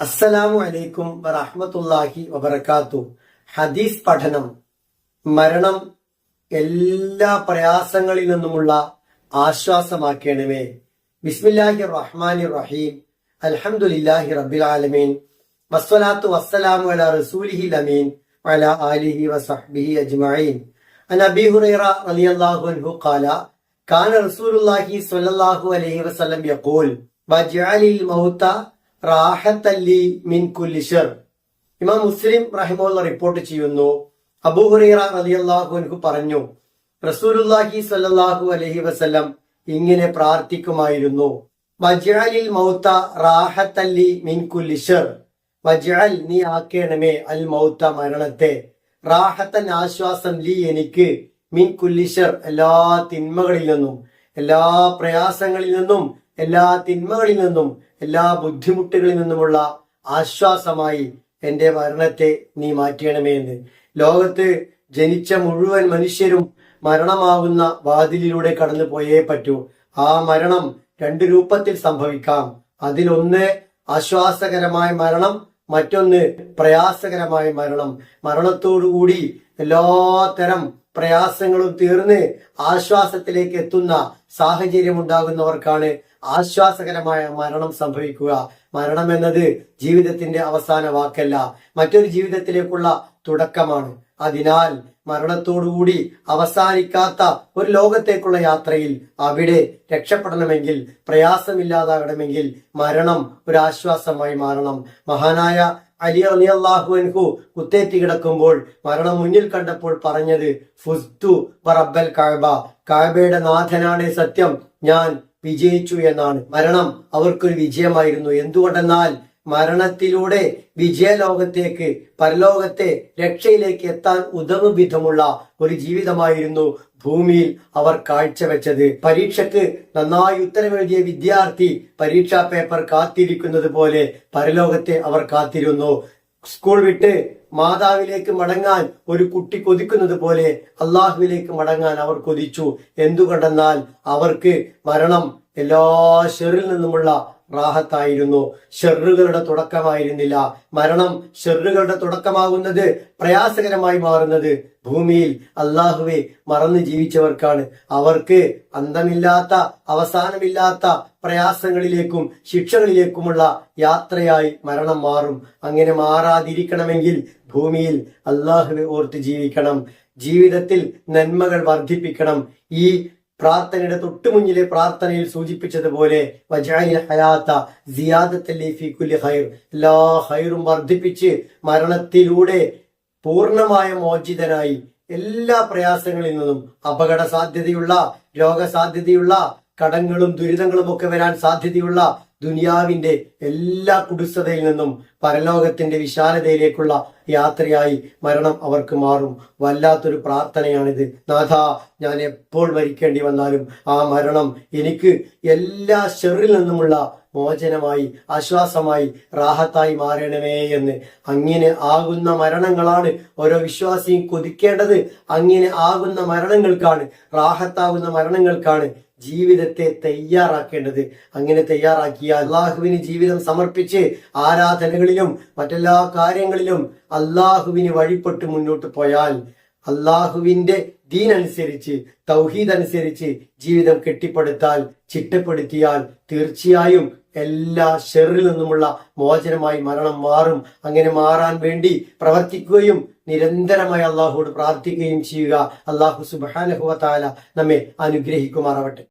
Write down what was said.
അസ്സലാമു അലൈക്കും വറഹ്മത്തുള്ളാഹി വബറകാത്തു. ഹദീസ് പഠനം മരണം എല്ലാ പ്രയാസങ്ങളിൽ നിന്നുമുള്ള ആശ്വാസമാക്കണമേ. ബിസ്മില്ലാഹി റഹ്മാനി റഹീം. അൽഹംദുലില്ലാഹി റബ്ബിൽ ആലമീൻ. വസ്സലാത്തു വസ്സലാമു അലാ റസൂലിഹി അമീൻ. വഅലാ ആലിഹി വസഹ്ബിഹി അജ്മഈൻ. അബീ ഹുറൈറ റളിയല്ലാഹു അൻഹു ഖാല കാന റസൂലുള്ളാഹി സ്വല്ലല്ലാഹു അലൈഹി വസല്ലം യഖൂൽ വജഅലിൽ മൗത റാഹത്തല്ലി മിൻ കുല്ലി ഷർ. ഇമാം മുസ്ലിം റഹിമുള്ള റിപ്പോർട്ട് ചെയ്യുന്നു. അബൂഹുറൈറ റളിയല്ലാഹു അൻഹു പറഞ്ഞു റസൂലുല്ലാഹി സല്ലാഹു അലഹി വസ്ലം ഇങ്ങനെ പ്രാർത്ഥിക്കുമായിരുന്നു. വജാലിൽ മൗത റാഹത്തല്ലി മിൻ കുല്ലി ഷർ. വജ്അൽ നീ ആക്കേണമേ അൽ മൗത മരണത്തെ. റാഹത്തൻ ആശ്വാസം ലീ എനിക്ക് മിൻ കുല്ലിഷർ എല്ലാ തിന്മകളിൽ നിന്നും എല്ലാ പ്രയാസങ്ങളിൽ നിന്നും എല്ലാ തിന്മകളിൽ നിന്നും എല്ലാ ബുദ്ധിമുട്ടുകളിൽ നിന്നുമുള്ള ആശ്വാസമായി എന്റെ മരണത്തെ നീ മാറ്റണമേ എന്ന്. ലോകത്ത് ജനിച്ച മുഴുവൻ മനുഷ്യരും മരണമാകുന്ന വാതിലിലൂടെ കടന്നു പോയേ പറ്റൂ. ആ മരണം രണ്ട് രൂപത്തിൽ സംഭവിക്കാം. അതിലൊന്ന് ആശ്വാസകരമായ മരണം മറ്റൊന്ന് പ്രയാസകരമായ മരണം. മരണത്തോടുകൂടി എല്ലാത്തരം പ്രയാസങ്ങളും തീർന്ന് ആശ്വാസത്തിലേക്ക് എത്തുന്ന സാഹചര്യം ഉണ്ടാകുന്നവർക്കാണ് ആശ്വാസകരമായ മരണം സംഭവിക്കുക. മരണം എന്നത് ജീവിതത്തിന്റെ അവസാന വാക്കല്ല. മറ്റൊരു ജീവിതത്തിലേക്കുള്ള തുടക്കമാണ്. അതിനാൽ മരണത്തോടുകൂടി അവസാനിക്കാത്ത ഒരു ലോകത്തേക്കുള്ള യാത്രയിൽ അവിടെ രക്ഷപ്പെടണമെങ്കിൽ പ്രയാസമില്ലാതാകണമെങ്കിൽ മരണം ഒരു ആശ്വാസമായി മാറണം. മഹാനായ അലി അലി അള്ളാഹു കുത്തേറ്റി കിടക്കുമ്പോൾ മരണം മുന്നിൽ കണ്ടപ്പോൾ പറഞ്ഞത് ഫുസ്തു റബ്ബൽ കാബ കാബയുടെ നാഥനാണ് സത്യം. ഞാൻ വിജയിച്ചു എന്നാണ്. മരണം അവർക്കൊരു വിജയമായിരുന്നു. എന്തുകൊണ്ടെന്നാൽ മരണത്തിലൂടെ വിജയലോകത്തേക്ക് പരലോകത്തെ രക്ഷയിലേക്ക് എത്താൻ ഉതകും വിധമുള്ള ഒരു ജീവിതമായിരുന്നു ഭൂമിയിൽ അവർ കാഴ്ചവെച്ചത്. പരീക്ഷയ്ക്ക് നന്നായി ഉത്തരമെഴുതിയ വിദ്യാർത്ഥി പരീക്ഷാ പേപ്പർ കാത്തിരിക്കുന്നത് പോലെ പരലോകത്തെ അവർ കാത്തിരുന്നു. സ്കൂൾ വിട്ട് മാതാവിലേക്ക് മടങ്ങാൻ ഒരു കുട്ടി കൊതിക്കുന്നത് പോലെ അള്ളാഹുവിലേക്ക് മടങ്ങാൻ അവർ കൊതിച്ചു. എന്തുകൊണ്ടെന്നാൽ അവർക്ക് മരണം എല്ലാ ഷെറിൽ നിന്നുമുള്ള റാഹത്തായിരുന്നു. ഷെറുകളുടെ തുടക്കമായിരുന്നില്ല. മരണം ഷെറുകളുടെ തുടക്കമാകുന്നത് പ്രയാസകരമായി മാറുന്നത് ഭൂമിയിൽ അള്ളാഹുവെ മറന്നു ജീവിച്ചവർക്കാണ്. അവർക്ക് അന്തമില്ലാത്ത അവസാനമില്ലാത്ത പ്രയാസങ്ങളിലേക്കും ശിക്ഷകളിലേക്കുമുള്ള യാത്രയായി മരണം മാറും. അങ്ങനെ മാറാതിരിക്കണമെങ്കിൽ ഭൂമിയിൽ അള്ളാഹുവെ ഓർത്ത് ജീവിക്കണം. ജീവിതത്തിൽ നന്മകൾ വർദ്ധിപ്പിക്കണം. ഈ പ്രാർത്ഥനയുടെ തൊട്ടുമുന്നിലെ പ്രാർത്ഥനയിൽ സൂചിപ്പിച്ചതുപോലെ എല്ലാ ഹൈറും വർദ്ധിപ്പിച്ച് മരണത്തിലൂടെ പൂർണമായ മോചിതനായി എല്ലാ പ്രയാസങ്ങളിൽ നിന്നും അപകട സാധ്യതയുള്ള രോഗസാധ്യതയുള്ള കടങ്ങളും ദുരിതങ്ങളും ഒക്കെ വരാൻ സാധ്യതയുള്ള ദുനിയാവിന്റെ എല്ലാ കുടുസതയിൽ നിന്നും പരലോകത്തിന്റെ വിശാലതയിലേക്കുള്ള യാത്രയായി മരണം അവർക്ക് മാറും. വല്ലാത്തൊരു പ്രാർത്ഥനയാണിത്. നാഥ ഞാൻ എപ്പോൾ മരിക്കേണ്ടി വന്നാലും ആ മരണം എനിക്ക് എല്ലാ ഷെറിൽ നിന്നുമുള്ള മോചനമായി ആശ്വാസമായി റാഹത്തായി മാറണമേ എന്ന്. അങ്ങനെ ആകുന്ന മരണങ്ങളാണ് ഓരോ വിശ്വാസിയും കൊതിക്കേണ്ടത്. അങ്ങനെ ആകുന്ന മരണങ്ങൾക്കാണ് റാഹത്താകുന്ന മരണങ്ങൾക്കാണ് ജീവിതത്തെ തയ്യാറാക്കേണ്ടത്. അങ്ങനെ തയ്യാറാക്കിയ അള്ളാഹുവിന് ജീവിതം സമർപ്പിച്ച് ആരാധനകളിലും മറ്റെല്ലാ കാര്യങ്ങളിലും അള്ളാഹുവിന് വഴിപ്പെട്ട് മുന്നോട്ട് പോയാൽ അള്ളാഹുവിന്റെ ദീൻ അനുസരിച്ച് തൗഹീദ് അനുസരിച്ച് ജീവിതം കെട്ടിപ്പടുത്താൽ ചിട്ടപ്പെടുത്തിയാൽ തീർച്ചയായും എല്ലാ ഷെറിൽ നിന്നുമുള്ള മോചനമായി മരണം മാറും. അങ്ങനെ മാറാൻ വേണ്ടി പ്രവർത്തിക്കുകയും നിരന്തരമായി അള്ളാഹുവോട് പ്രാർത്ഥിക്കുകയും ചെയ്യുക. അള്ളാഹു സുബാനഹുവ താല നമ്മെ അനുഗ്രഹിക്കുമാറാവട്ടെ.